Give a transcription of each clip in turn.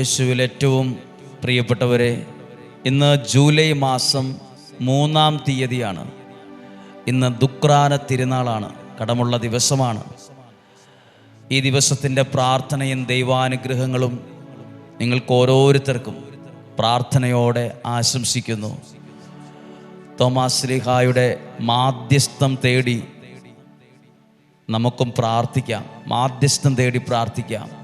യേശുവിൽ ഏറ്റവും പ്രിയപ്പെട്ടവരെ ഇന്ന് ജൂലൈ മാസം മൂന്നാം തീയതിയാണ്. ഇന്ന് ദുക്രാന തിരുനാളാണ് കടമുള്ള ദിവസമാണ്. ഈ ദിവസത്തിന്റെ പ്രാർത്ഥനയും ദൈവാനുഗ്രഹങ്ങളും നിങ്ങൾക്ക് ഓരോരുത്തർക്കും പ്രാർത്ഥനയോടെ ആശംസിക്കുന്നു. തോമാസ് ലിഹായുടെ മാധ്യസ്ഥം തേടി നമുക്കും പ്രാർത്ഥിക്കാം മാധ്യസ്ഥം തേടി പ്രാർത്ഥിക്കാം.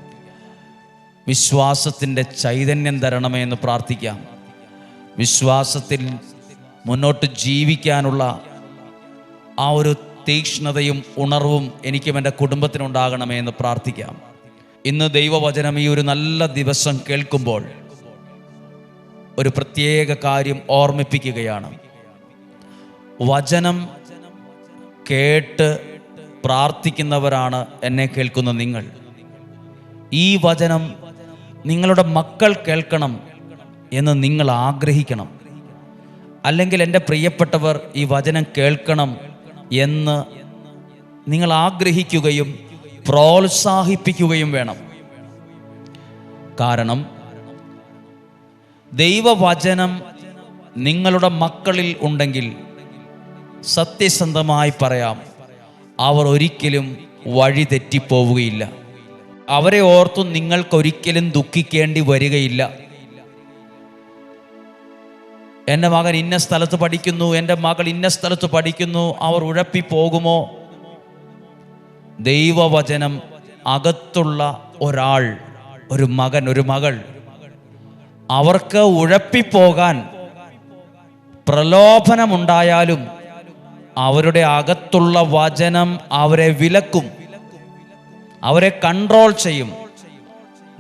വിശ്വാസത്തിന്റെ ചൈതന്യം തരണമേ എന്ന് പ്രാർത്ഥിക്കാം. വിശ്വാസത്തിൽ മുന്നോട്ട് ജീവിക്കാനുള്ള ആ ഒരു തീക്ഷ്ണതയും ഉണർവും എനിക്കും എന്റെ കുടുംബത്തിനുണ്ടാകണമേ എന്ന് പ്രാർത്ഥിക്കാം. ഇന്ന് ദൈവവചനം ഈ ഒരു നല്ല ദിവസം കേൾക്കുമ്പോൾ ഒരു പ്രത്യേക കാര്യം ഓർമ്മിപ്പിക്കുകയാണ്. വചനം കേട്ട് പ്രാർത്ഥിക്കുന്നവരാണ് എന്നെ കേൾക്കുന്ന നിങ്ങൾ. ഈ വചനം നിങ്ങളുടെ മക്കൾ കേൾക്കണം എന്ന് നിങ്ങൾ ആഗ്രഹിക്കണം. അല്ലെങ്കിൽ എന്റെ പ്രിയപ്പെട്ടവർ ഈ വചനം കേൾക്കണം എന്ന് നിങ്ങൾ ആഗ്രഹിക്കുകയും പ്രോത്സാഹിപ്പിക്കുകയും വേണം. കാരണം ദൈവവചനം നിങ്ങളുടെ മക്കളിൽ ഉണ്ടെങ്കിൽ സത്യസന്ധമായി പറയാം അവർ ഒരിക്കലും വഴി തെറ്റിപ്പോവുകയില്ല അവരെ ഓർത്തു നിങ്ങൾക്കൊരിക്കലും ദുഃഖിക്കേണ്ടി വരികയില്ല. എന്റെ മകൻ ഇന്ന സ്ഥലത്ത് പഠിക്കുന്നു എന്റെ മകൾ ഇന്ന സ്ഥലത്ത് പഠിക്കുന്നു അവർ ഉഴപ്പിപ്പോകുമോ? ദൈവവചനം അകത്തുള്ള ഒരാൾ ഒരു മകൻ ഒരു മകൾ അവർക്ക് ഉഴപ്പിപ്പോകാൻ പ്രലോഭനമുണ്ടായാലും അവരുടെ അകത്തുള്ള വചനം അവരെ വിലക്കും. അവരെ കൺട്രോൾ ചെയ്യും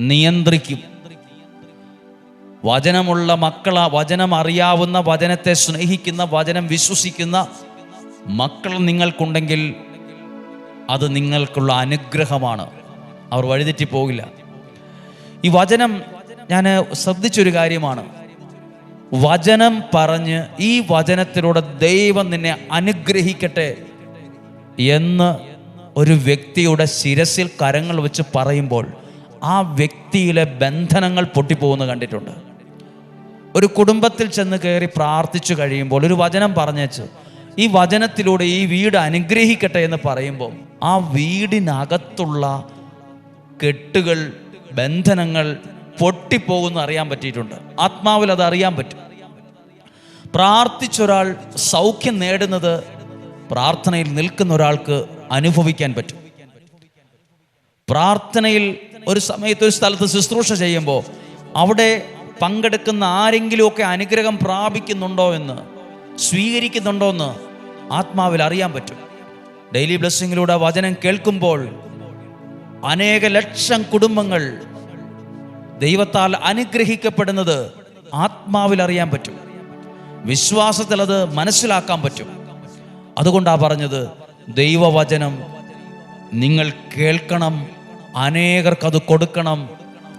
നിയന്ത്രിക്കും. വചനമുള്ള മക്കള വചനം അറിയാവുന്ന വചനത്തെ സ്നേഹിക്കുന്ന വചനം വിശ്വസിക്കുന്ന മക്കൾ നിങ്ങൾക്കുണ്ടെങ്കിൽ അത് നിങ്ങൾക്കുള്ള അനുഗ്രഹമാണ്. അവർ വഴിതെറ്റി പോകില്ല. ഈ വചനം ഞാൻ ശ്രദ്ധിച്ചൊരു കാര്യമാണ്. വചനം പറഞ്ഞ് ഈ വചനത്തിലൂടെ ദൈവം നിന്നെ അനുഗ്രഹിക്കട്ടെ എന്ന് ഒരു വ്യക്തിയുടെ ശിരസിൽ കരങ്ങൾ വെച്ച് പറയുമ്പോൾ ആ വ്യക്തിയിലെ ബന്ധനങ്ങൾ പൊട്ടിപ്പോകുന്ന കണ്ടിട്ടുണ്ട്. ഒരു കുടുംബത്തിൽ ചെന്ന് കയറി പ്രാർത്ഥിച്ചു കഴിയുമ്പോൾ ഒരു വചനം പറഞ്ഞു ഈ വചനത്തിലൂടെ ഈ വീട് അനുഗ്രഹിക്കട്ടെ എന്ന് പറയുമ്പോൾ ആ വീടിനകത്തുള്ള കെട്ടുകൾ ബന്ധനങ്ങൾ പൊട്ടിപ്പോകുന്ന അറിയാൻ പറ്റിയിട്ടുണ്ട്. ആത്മാവിൽ അത് അറിയാൻ പറ്റും. പ്രാർത്ഥിച്ചൊരാൾ സൗഖ്യം നേടുന്നത് പ്രാർത്ഥനയിൽ നിൽക്കുന്ന ഒരാൾക്ക് അനുഭവിക്കാൻ പറ്റും. പ്രാർത്ഥനയിൽ ഒരു സമയത്ത് ഒരു സ്ഥലത്ത് ശുശ്രൂഷ ചെയ്യുമ്പോൾ അവിടെ പങ്കെടുക്കുന്ന ആരെങ്കിലുമൊക്കെ അനുഗ്രഹം പ്രാപിക്കുന്നുണ്ടോ എന്ന് സ്വീകരിക്കുന്നുണ്ടോ എന്ന് ആത്മാവിൽ അറിയാൻ പറ്റും. ഡെയിലി ബ്ലെസ്സിങ്ങിലൂടെ വചനം കേൾക്കുമ്പോൾ അനേക ലക്ഷം കുടുംബങ്ങൾ ദൈവത്താൽ അനുഗ്രഹിക്കപ്പെടുന്നത് ആത്മാവിൽ അറിയാൻ പറ്റും. വിശ്വാസത്തിൽ അത് മനസ്സിലാക്കാൻ പറ്റും. അതുകൊണ്ടാണ് പറഞ്ഞത് ദൈവവചനം നിങ്ങൾ കേൾക്കണം അനേകർക്കത് കൊടുക്കണം.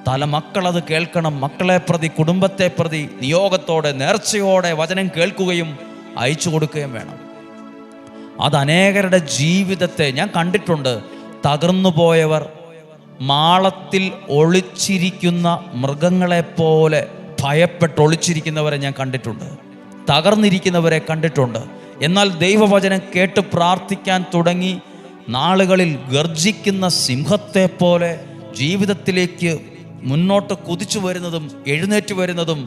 തല മക്കളത് കേൾക്കണം മക്കളെ പ്രതി കുടുംബത്തെ പ്രതി നിയോഗത്തോടെ നേർച്ചയോടെ വചനം കേൾക്കുകയും അയച്ചു കൊടുക്കുകയും വേണം. അത് അനേകരുടെ ജീവിതത്തെ ഞാൻ കണ്ടിട്ടുണ്ട് തകർന്നു പോയവർ മാളത്തിൽ ഒളിച്ചിരിക്കുന്ന മൃഗങ്ങളെപ്പോലെ ഭയപ്പെട്ട് ഒളിച്ചിരിക്കുന്നവരെ ഞാൻ കണ്ടിട്ടുണ്ട്. തകർന്നിരിക്കുന്നവരെ കണ്ടിട്ടുണ്ട്. എന്നാൽ ദൈവവചനം കേട്ട് പ്രാർത്ഥിക്കാൻ തുടങ്ങി നാളുകളിൽ ഗർജിക്കുന്ന സിംഹത്തെ പോലെ ജീവിതത്തിലേക്ക് മുന്നോട്ട് കുതിച്ചു വരുന്നതും എഴുന്നേറ്റ് വരുന്നതും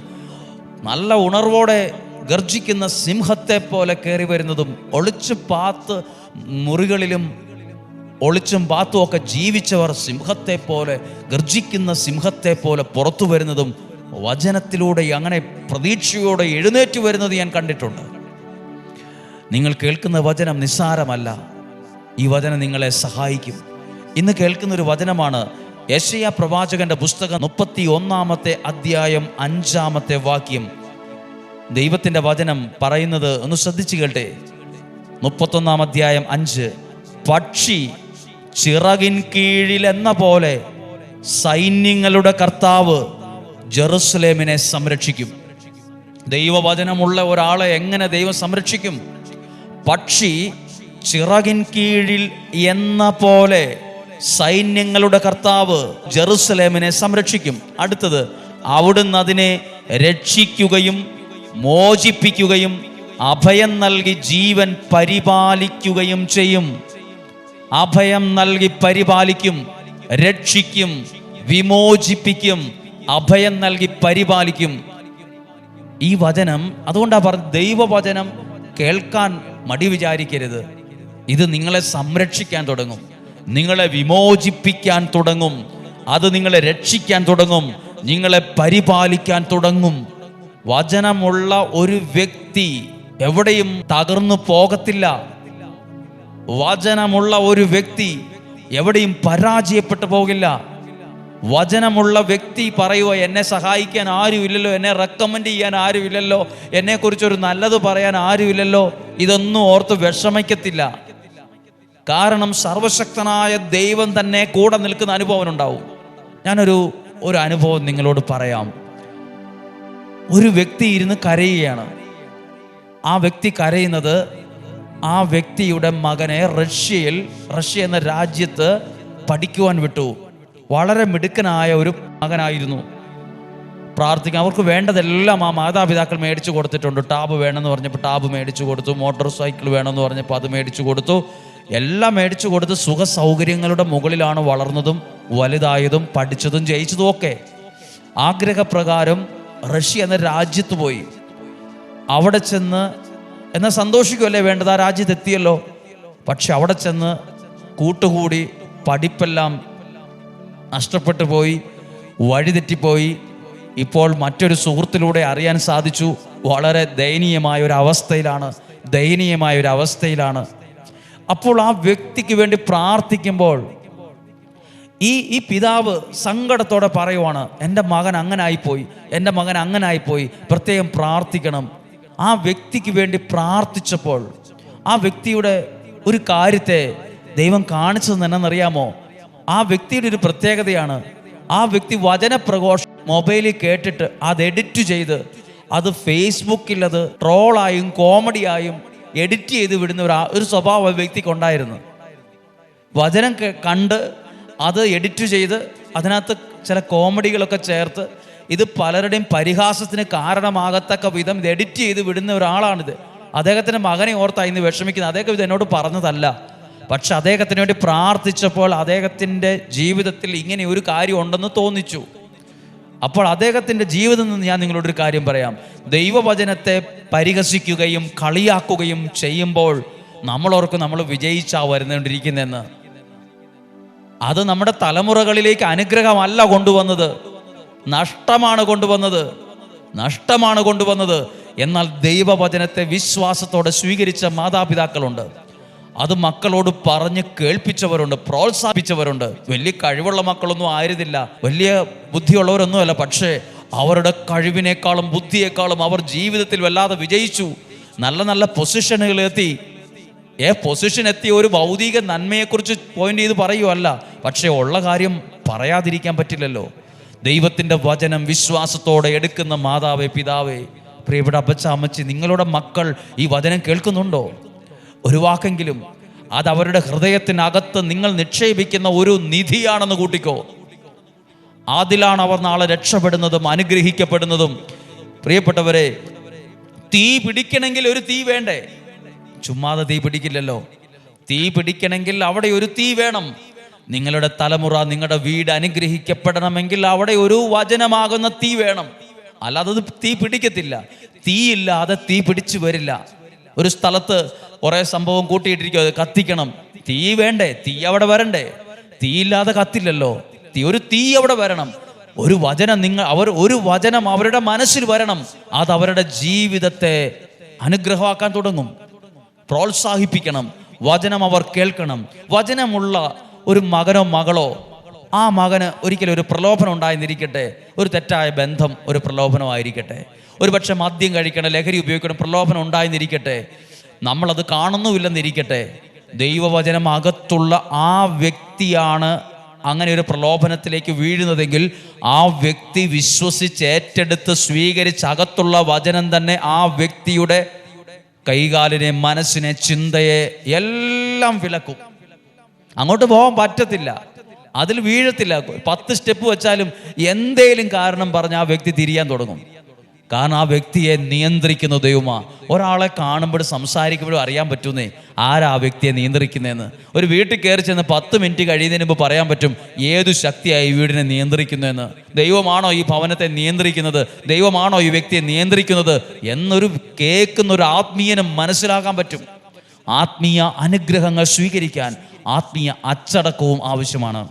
നല്ല ഉണർവോടെ ഗർജിക്കുന്ന സിംഹത്തെ പോലെ കയറി വരുന്നതും ഒളിച്ചു പാത്ത് മുറികളിലും ഒളിച്ചും പാത്തും ഒക്കെ ജീവിച്ചവർ സിംഹത്തെ പോലെ ഗർജിക്കുന്ന സിംഹത്തെ പോലെ പുറത്തു വരുന്നതും വചനത്തിലൂടെ അങ്ങനെ പ്രതീക്ഷയോടെ എഴുന്നേറ്റ് വരുന്നത് ഞാൻ കണ്ടിട്ടുണ്ട്. നിങ്ങൾ കേൾക്കുന്ന വചനം നിസ്സാരമല്ല. ഈ വചനം നിങ്ങളെ സഹായിക്കും. ഇന്ന് കേൾക്കുന്ന ഒരു വചനമാണ് യശയ പ്രവാചകന്റെ പുസ്തകം മുപ്പത്തി ഒന്നാമത്തെ അധ്യായം അഞ്ചാമത്തെ വാക്യം. ദൈവത്തിന്റെ വചനം പറയുന്നത് ഒന്ന് ശ്രദ്ധിച്ചു കേട്ടെ മുപ്പത്തൊന്നാം അധ്യായം അഞ്ച്. പക്ഷി ചിറകിൻ കീഴിൽ എന്ന പോലെ സൈന്യങ്ങളുടെ കർത്താവ് ജെറുസലേമിനെ സംരക്ഷിക്കും. ദൈവവചനമുള്ള ഒരാളെ എങ്ങനെ ദൈവം സംരക്ഷിക്കും? പക്ഷി ചിറകിൻ കീഴിൽ എന്ന പോലെ സൈന്യങ്ങളുടെ കർത്താവ് ജെറുസലേമിനെ സംരക്ഷിക്കും. അടുത്തത് അവിടുന്ന് അതിനെ രക്ഷിക്കുകയും മോചിപ്പിക്കുകയും അഭയം നൽകി ജീവൻ പരിപാലിക്കുകയും ചെയ്യും. അഭയം നൽകി പരിപാലിക്കും രക്ഷിക്കും വിമോചിപ്പിക്കും അഭയം നൽകി പരിപാലിക്കും. ഈ വചനം അതുകൊണ്ടാണ് പറഞ്ഞത് ദൈവവചനം കേൾക്കാൻ മടി വിചാരിക്കരുത്. ഇത് നിങ്ങളെ സംരക്ഷിക്കാൻ തുടങ്ങും. നിങ്ങളെ വിമോചിപ്പിക്കാൻ തുടങ്ങും. അത് നിങ്ങളെ രക്ഷിക്കാൻ തുടങ്ങും. നിങ്ങളെ പരിപാലിക്കാൻ തുടങ്ങും. വചനമുള്ള ഒരു വ്യക്തി എവിടെയും തകർന്നു പോകത്തില്ല. വചനമുള്ള ഒരു വ്യക്തി എവിടെയും പരാജയപ്പെട്ടു പോകില്ല. വചനമുള്ള വ്യക്തി പറയുക എന്നെ സഹായിക്കാൻ ആരുമില്ലല്ലോ എന്നെ റെക്കമെൻഡ് ചെയ്യാൻ ആരുമില്ലല്ലോ എന്നെക്കുറിച്ചൊരു നല്ലത് പറയാൻ ആരുമില്ലല്ലോ? ഇതൊന്നും ഓർത്ത് വിഷമിക്കത്തില്ല. കാരണം സർവശക്തനായ ദൈവം തന്നെ കൂടെ നിൽക്കുന്ന അനുഭവം ഉണ്ടാവും. ഞാനൊരു ഒരു അനുഭവം നിങ്ങളോട് പറയാം. ഒരു വ്യക്തി ഇരുന്ന് കരയുകയാണ്. ആ വ്യക്തി കരയുന്നത് ആ വ്യക്തിയുടെ മകനെ റഷ്യയിൽ റഷ്യ എന്ന രാജ്യത്ത് പഠിക്കുവാൻ വിട്ടു. വളരെ മിടുക്കനായ ഒരു മകനായിരുന്നു. പ്രാർത്ഥിക്കാൻ അവർക്ക് വേണ്ടതെല്ലാം ആ മാതാപിതാക്കൾ മേടിച്ചു കൊടുത്തിട്ടുണ്ട്. ടാബ് വേണമെന്ന് പറഞ്ഞപ്പോൾ ടാബ് മേടിച്ചു കൊടുത്തു മോട്ടോർ സൈക്കിൾ വേണമെന്ന് പറഞ്ഞപ്പോൾ അത് മേടിച്ചു കൊടുത്തു. എല്ലാം മേടിച്ചു കൊടുത്ത് സുഖ സൗകര്യങ്ങളുടെ മുകളിലാണ് വളർന്നതും വലുതായതും പഠിച്ചതും ജയിച്ചതും ഒക്കെ. ആഗ്രഹപ്രകാരം റഷ്യ എന്ന രാജ്യത്ത് പോയി. അവിടെ ചെന്ന് എന്നാൽ സന്തോഷിക്കുമല്ലേ വേണ്ടത്? ആ രാജ്യത്ത് എത്തിയല്ലോ. പക്ഷെ അവിടെ ചെന്ന് കൂട്ടുകൂടി പഠിപ്പെല്ലാം നഷ്ടപ്പെട്ടു പോയി വഴിതെറ്റിപ്പോയി. ഇപ്പോൾ മറ്റൊരു സുഹൃത്തിലൂടെ അറിയാൻ സാധിച്ചു. വളരെ ദയനീയമായ ഒരു അവസ്ഥയിലാണ് ദയനീയമായ ഒരു അവസ്ഥയിലാണ്. അപ്പോൾ ആ വ്യക്തിക്ക് വേണ്ടി പ്രാർത്ഥിക്കുമ്പോൾ ഈ ഈ പിതാവ് സങ്കടത്തോടെ പറയുവാണ് എന്റെ മകൻ അങ്ങനെ ആയിപ്പോയി എന്റെ മകൻ അങ്ങനെ ആയിപ്പോയി പ്രത്യേകം പ്രാർത്ഥിക്കണം. ആ വ്യക്തിക്ക് വേണ്ടി പ്രാർത്ഥിച്ചപ്പോൾ ആ വ്യക്തിയുടെ ഒരു കാര്യത്തെ ദൈവം കാണിച്ചത് എന്നറിയാമോ? ആ വ്യക്തിയുടെ ഒരു പ്രത്യേകതയാണ്. ആ വ്യക്തി വചന വചനപ്രഘോഷം മൊബൈലിൽ കേട്ടിട്ട് അത് എഡിറ്റ് ചെയ്ത് അത് ഫേസ്ബുക്കിൽ അത് ട്രോളായും കോമഡിയായും എഡിറ്റ് ചെയ്ത് വിടുന്ന ഒരു ഒരു സ്വഭാവം ആ വ്യക്തിക്ക് ഉണ്ടായിരുന്നു വചനം കണ്ട് അത് എഡിറ്റ് ചെയ്ത് അതിനകത്ത് ചില കോമഡികളൊക്കെ ചേർത്ത് ഇത് പലരുടെയും പരിഹാസത്തിന് കാരണമാകത്തക്ക വിധം ഇത് എഡിറ്റ് ചെയ്ത് വിടുന്ന ഒരാളാണിത്. അദ്ദേഹത്തിന്റെ മകനെ ഓർത്തായി ഇന്ന് വിഷമിക്കുന്നത്. അദ്ദേഹം ഇത് എന്നോട് പറഞ്ഞതല്ല. പക്ഷെ അദ്ദേഹത്തിന് വേണ്ടി പ്രാർത്ഥിച്ചപ്പോൾ അദ്ദേഹത്തിന്റെ ജീവിതത്തിൽ ഇങ്ങനെ ഒരു കാര്യം ഉണ്ടെന്ന് തോന്നിച്ചു. അപ്പോൾ അദ്ദേഹത്തിന്റെ ജീവിതം നിന്ന് ഞാൻ നിങ്ങളോടൊരു കാര്യം പറയാം. ദൈവവചനത്തെ പരിഹസിക്കുകയും കളിയാക്കുകയും ചെയ്യുമ്പോൾ നമ്മളോർക്ക് നമ്മൾ വിജയിച്ചാ വരുന്നുകൊണ്ടിരിക്കുന്നതെന്ന് അത് നമ്മുടെ തലമുറകളിലേക്ക് അനുഗ്രഹമല്ല കൊണ്ടുവന്നത്. നഷ്ടമാണ് കൊണ്ടുവന്നത്. നഷ്ടമാണ് കൊണ്ടുവന്നത്. എന്നാൽ ദൈവവചനത്തെ വിശ്വാസത്തോടെ സ്വീകരിച്ച മാതാപിതാക്കളുണ്ട്. അത് മക്കളോട് പറഞ്ഞ് കേൾപ്പിച്ചവരുണ്ട് പ്രോത്സാഹിപ്പിച്ചവരുണ്ട്. വലിയ കഴിവുള്ള മക്കളൊന്നും ആയിരുന്നില്ല. വലിയ ബുദ്ധിയുള്ളവരൊന്നുമല്ല. പക്ഷേ അവരുടെ കഴിവിനേക്കാളും ബുദ്ധിയേക്കാളും അവർ ജീവിതത്തിൽ വല്ലാതെ വിജയിച്ചു. നല്ല നല്ല പൊസിഷനുകളിലെത്തി ഏ പൊസിഷൻ എത്തിയ ഒരു ഭൗതിക നന്മയെക്കുറിച്ച് പോയിന്റ് ചെയ്ത് പറയുമല്ല പക്ഷേ ഉള്ള കാര്യം പറയാതിരിക്കാൻ പറ്റില്ലല്ലോ. ദൈവത്തിന്റെ വചനം വിശ്വാസത്തോടെ എടുക്കുന്ന മാതാവേ പിതാവേ പ്രിയപ്പെട്ട അപ്പച്ച അമ്മച്ചി നിങ്ങളുടെ മക്കൾ ഈ വചനം കേൾക്കുന്നുണ്ടോ? ഒരു വാക്കെങ്കിലും അത് അവരുടെ ഹൃദയത്തിനകത്ത് നിങ്ങൾ നിക്ഷേപിക്കുന്ന ഒരു നിധിയാണെന്ന് കൂട്ടിക്കോ. അതിലാണ് അവർ നാളെ രക്ഷപ്പെടുന്നതും അനുഗ്രഹിക്കപ്പെടുന്നതും. പ്രിയപ്പെട്ടവരെ തീ പിടിക്കണമെങ്കിൽ ഒരു തീ വേണ്ടേ? ചുമ്മാതെ തീ പിടിക്കില്ലല്ലോ. തീ പിടിക്കണമെങ്കിൽ അവിടെ ഒരു തീ വേണം. നിങ്ങളുടെ തലമുറ നിങ്ങളുടെ വീട് അനുഗ്രഹിക്കപ്പെടണമെങ്കിൽ അവിടെ ഒരു വചനമാകുന്ന തീ വേണം. അല്ലാതെ തീ പിടിക്കത്തില്ല. തീയില്ലാതെ തീ പിടിച്ചു വരില്ല. ഒരു സ്ഥലത്ത് കുറേ സംഭവം കൂട്ടിയിട്ടിരിക്കും അത് കത്തിക്കണം. തീ വേണ്ടേ? തീ അവിടെ വരണ്ടേ? തീ ഇല്ലാതെ കത്തില്ലല്ലോ. തീ ഒരു തീ അവിടെ വരണം. ഒരു വചനം നിങ്ങൾ അവർ ഒരു വചനം അവരുടെ മനസ്സിൽ വരണം. അത് അവരുടെ ജീവിതത്തെ അനുഗ്രഹമാക്കാൻ തുടങ്ങും. പ്രോത്സാഹിപ്പിക്കണം. വചനം അവർ കേൾക്കണം. വചനമുള്ള ഒരു മകനോ മകളോ ആ മകന് ഒരിക്കലും ഒരു പ്രലോഭനം ഉണ്ടായിരുന്നിരിക്കട്ടെ. ഒരു തെറ്റായ ബന്ധം ഒരു പ്രലോഭനമായിരിക്കട്ടെ. ഒരു പക്ഷെ മദ്യം കഴിക്കണം ലഹരി ഉപയോഗിക്കണം പ്രലോഭനം ഉണ്ടായെന്നിരിക്കട്ടെ. നമ്മളത് കാണുന്നുമില്ലെന്നിരിക്കട്ടെ. ദൈവവചനം അകത്തുള്ള ആ വ്യക്തിയാണ് അങ്ങനെ ഒരു പ്രലോഭനത്തിലേക്ക് വീഴുന്നതെങ്കിൽ ആ വ്യക്തി വിശ്വസിച്ച് ഏറ്റെടുത്ത് സ്വീകരിച്ച് അകത്തുള്ള വചനം തന്നെ ആ വ്യക്തിയുടെ കൈകാലിനെ മനസ്സിനെ ചിന്തയെ എല്ലാം വിലക്കും. അങ്ങോട്ട് പോകാൻ പറ്റത്തില്ല. അതിൽ വീഴത്തില്ല. പത്ത് സ്റ്റെപ്പ് വെച്ചാലും എന്തേലും കാരണം പറഞ്ഞ് ആ വ്യക്തി തിരിയാൻ തുടങ്ങും. കാരണം ആ വ്യക്തിയെ നിയന്ത്രിക്കുന്ന ദൈവമാ. ഒരാളെ കാണുമ്പോഴും സംസാരിക്കുമ്പോഴും അറിയാൻ പറ്റുന്നേ. ആരാ ആ വ്യക്തിയെ നിയന്ത്രിക്കുന്നതെന്ന്. ഒരു വീട്ടിൽ കയറി ചെന്ന് പത്ത് മിനിറ്റ് കഴിയുന്നതിന് മുമ്പ് പറയാൻ പറ്റും ഏതു ശക്തിയായി ഈ വീടിനെ നിയന്ത്രിക്കുന്നതെന്ന്? ദൈവമാണോ ഈ ഭവനത്തെ നിയന്ത്രിക്കുന്നത്? ദൈവമാണോ ഈ വ്യക്തിയെ നിയന്ത്രിക്കുന്നത്? എന്നൊരു കേൾക്കുന്ന ഒരു ആത്മീയനും മനസ്സിലാക്കാൻ പറ്റും. ആത്മീയ അനുഗ്രഹങ്ങൾ സ്വീകരിക്കാൻ ആത്മീയ അച്ചടക്കവും ആവശ്യമാണ്.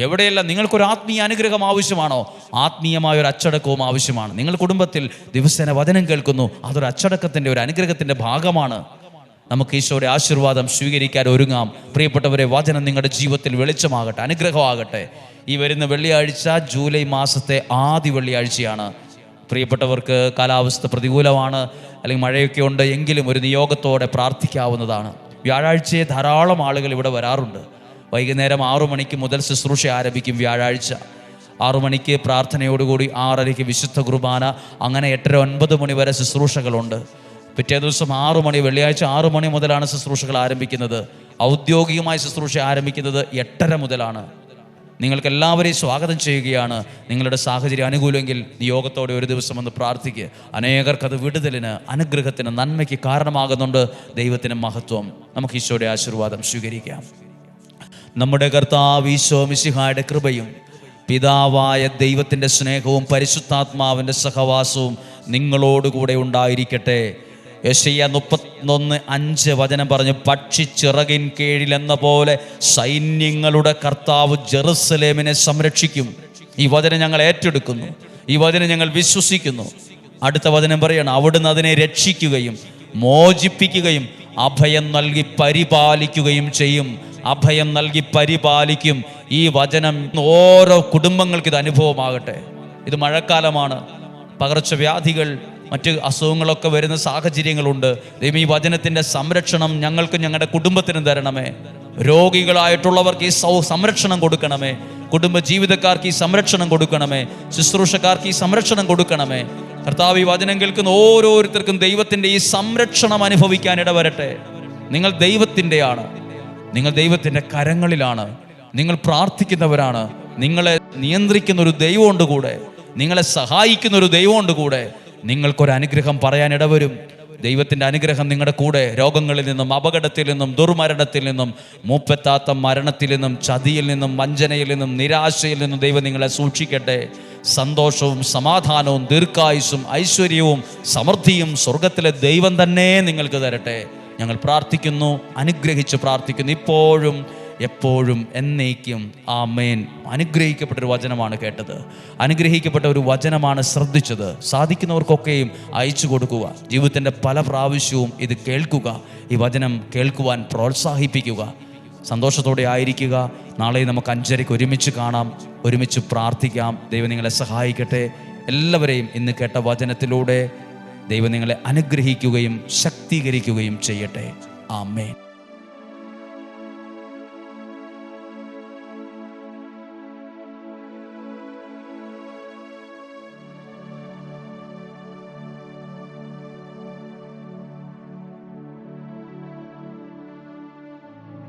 എവിടെയല്ല നിങ്ങൾക്കൊരു ആത്മീയ അനുഗ്രഹം ആവശ്യമാണോ? ആത്മീയമായ ഒരു അച്ചടക്കവും ആവശ്യമാണ്. നിങ്ങൾ കുടുംബത്തിൽ ദിവസേന വചനം കേൾക്കുന്നു അതൊരു അച്ചടക്കത്തിന്റെ ഒരു അനുഗ്രഹത്തിന്റെ ഭാഗമാണ്. നമുക്ക് ഈശോയുടെ ആശീർവാദം സ്വീകരിക്കാൻ ഒരുങ്ങാം. പ്രിയപ്പെട്ടവരെ വചനം നിങ്ങളുടെ ജീവിതത്തിൽ വെളിച്ചമാകട്ടെ അനുഗ്രഹമാകട്ടെ. ഈ വരുന്ന വെള്ളിയാഴ്ച ജൂലൈ മാസത്തെ ആദ്യ വെള്ളിയാഴ്ചയാണ്. പ്രിയപ്പെട്ടവർക്ക് കാലാവസ്ഥ പ്രതികൂലമാണ് അല്ലെങ്കിൽ മഴയൊക്കെ ഉണ്ട് എങ്കിലും ഒരു നിയോഗത്തോടെ പ്രാർത്ഥിക്കാവുന്നതാണ്. വ്യാഴാഴ്ചയെ ധാരാളം ആളുകൾ ഇവിടെ വരാറുണ്ട്. വൈകുന്നേരം ആറു മണിക്ക് മുതൽ ശുശ്രൂഷ ആരംഭിക്കും വ്യാഴാഴ്ച. ആറു മണിക്ക് പ്രാർത്ഥനയോടുകൂടി ആറരയ്ക്ക് വിശുദ്ധ കുർബാന. അങ്ങനെ എട്ടര ഒൻപത് മണി വരെ ശുശ്രൂഷകളുണ്ട്. പിറ്റേ ദിവസം ആറു മണി വെള്ളിയാഴ്ച ആറു മണി മുതലാണ് ശുശ്രൂഷകൾ ആരംഭിക്കുന്നത്. ഔദ്യോഗികമായ ശുശ്രൂഷ ആരംഭിക്കുന്നത് എട്ടര മുതലാണ്. നിങ്ങൾക്ക് എല്ലാവരെയും സ്വാഗതം ചെയ്യുകയാണ്. നിങ്ങളുടെ സാഹചര്യം അനുകൂലമെങ്കിൽ നിയോഗത്തോടെ ഒരു ദിവസം ഒന്ന് പ്രാർത്ഥിക്കുക അനേകർക്കത് വിടുതലിന് അനുഗ്രഹത്തിന് നന്മയ്ക്ക് കാരണമാകുന്നുണ്ട് ദൈവത്തിന് മഹത്വം. നമുക്ക് ഈശോയുടെ ആശീർവാദം സ്വീകരിക്കാം. നമ്മുടെ കർത്താവ് ഈശോ മിശിഹായുടെ കൃപയും പിതാവായ ദൈവത്തിന്റെ സ്നേഹവും പരിശുദ്ധാത്മാവിന്റെ സഹവാസവും നിങ്ങളോടുകൂടെ ഉണ്ടായിരിക്കട്ടെ. യശയ്യ മുപ്പത്തൊന്ന് അഞ്ച് വചനം പറഞ്ഞു പക്ഷി ചിറകിൻ കീഴിലെന്ന പോലെ സൈന്യങ്ങളുടെ കർത്താവ് ജെറുസലേമിനെ സംരക്ഷിക്കും. ഈ വചനം ഞങ്ങൾ ഏറ്റെടുക്കുന്നു ഈ വചനം ഞങ്ങൾ വിശ്വസിക്കുന്നു. അടുത്ത വചനം പറയണം അവിടുന്ന് അതിനെ രക്ഷിക്കുകയും മോചിപ്പിക്കുകയും അഭയം നൽകി പരിപാലിക്കുകയും ചെയ്യും. അഭയം നൽകി പരിപാലിക്കും. ഈ വചനം ഓരോ കുടുംബങ്ങൾക്ക് ഇത് അനുഭവമാകട്ടെ. ഇത് മഴക്കാലമാണ്. പകർച്ചവ്യാധികൾ മറ്റ് അസുഖങ്ങളൊക്കെ വരുന്ന സാഹചര്യങ്ങളുണ്ട്. ദൈവം ഈ വചനത്തിന്റെ സംരക്ഷണം ഞങ്ങൾക്ക് ഞങ്ങളുടെ കുടുംബത്തിനും തരണമേ. രോഗികളായിട്ടുള്ളവർക്ക് ഈ സൗ സംരക്ഷണം കൊടുക്കണമേ. കുടുംബ ജീവിതക്കാർക്ക് ഈ സംരക്ഷണം കൊടുക്കണമേ. ശുശ്രൂഷക്കാർക്ക് ഈ സംരക്ഷണം കൊടുക്കണമേ. കർത്താവ് ഈ വചനം കേൾക്കുന്ന ഓരോരുത്തർക്കും ദൈവത്തിന്റെ ഈ സംരക്ഷണം അനുഭവിക്കാൻ ഇടവരട്ടെ. നിങ്ങൾ ദൈവത്തിന്റെയാണ്. നിങ്ങൾ ദൈവത്തിന്റെ കരങ്ങളിലാണ്. നിങ്ങൾ പ്രാർത്ഥിക്കുന്നവരാണ്. നിങ്ങളെ നിയന്ത്രിക്കുന്ന ഒരു ദൈവമുണ്ട് കൂടെ. നിങ്ങളെ സഹായിക്കുന്ന ഒരു ദൈവമുണ്ട് കൂടെ. നിങ്ങൾക്കൊരു അനുഗ്രഹം പറയാൻ ഇടവരും. ദൈവത്തിന്റെ അനുഗ്രഹം നിങ്ങളുടെ കൂടെ. രോഗങ്ങളിൽ നിന്നും അപകടത്തിൽ നിന്നും ദുർമരണത്തിൽ നിന്നും മൂപ്പത്താത്ത മരണത്തിൽ നിന്നും ചതിയിൽ നിന്നും വഞ്ചനയിൽ നിന്നും നിരാശയിൽ നിന്നും ദൈവം നിങ്ങളെ സൂക്ഷിക്കട്ടെ. സന്തോഷവും സമാധാനവും ദീർഘായുസും ഐശ്വര്യവും സമൃദ്ധിയും സ്വർഗത്തിലെ ദൈവം തന്നെ നിങ്ങൾക്ക് തരട്ടെ. ഞങ്ങൾ പ്രാർത്ഥിക്കുന്നു അനുഗ്രഹിച്ച് പ്രാർത്ഥിക്കുന്നു. ഇപ്പോഴും എപ്പോഴും എന്നേക്കും ആമേൻ. അനുഗ്രഹിക്കപ്പെട്ട ഒരു വചനമാണ് കേട്ടത്. അനുഗ്രഹിക്കപ്പെട്ട ഒരു വചനമാണ് ശ്രദ്ധിച്ചത്. സാധിക്കുന്നവർക്കൊക്കെയും അയച്ചു കൊടുക്കുക. ജീവിതത്തിന്റെ പല പ്രാവശ്യവും ഇത് കേൾക്കുക. ഈ വചനം കേൾക്കുവാൻ പ്രോത്സാഹിപ്പിക്കുക. സന്തോഷത്തോടെ ആയിരിക്കുക. നാളെ നമുക്ക് അഞ്ചരയ്ക്ക് ഒരുമിച്ച് കാണാം. ഒരുമിച്ച് പ്രാർത്ഥിക്കാം. ദൈവം നിങ്ങളെ സഹായിക്കട്ടെ. എല്ലാവരെയും ഇന്ന് കേട്ട വചനത്തിലൂടെ ദൈവം നിങ്ങളെ അനുഗ്രഹിക്കുകയും ശക്തീകരിക്കുകയും ചെയ്യട്ടെ. ആമേൻ.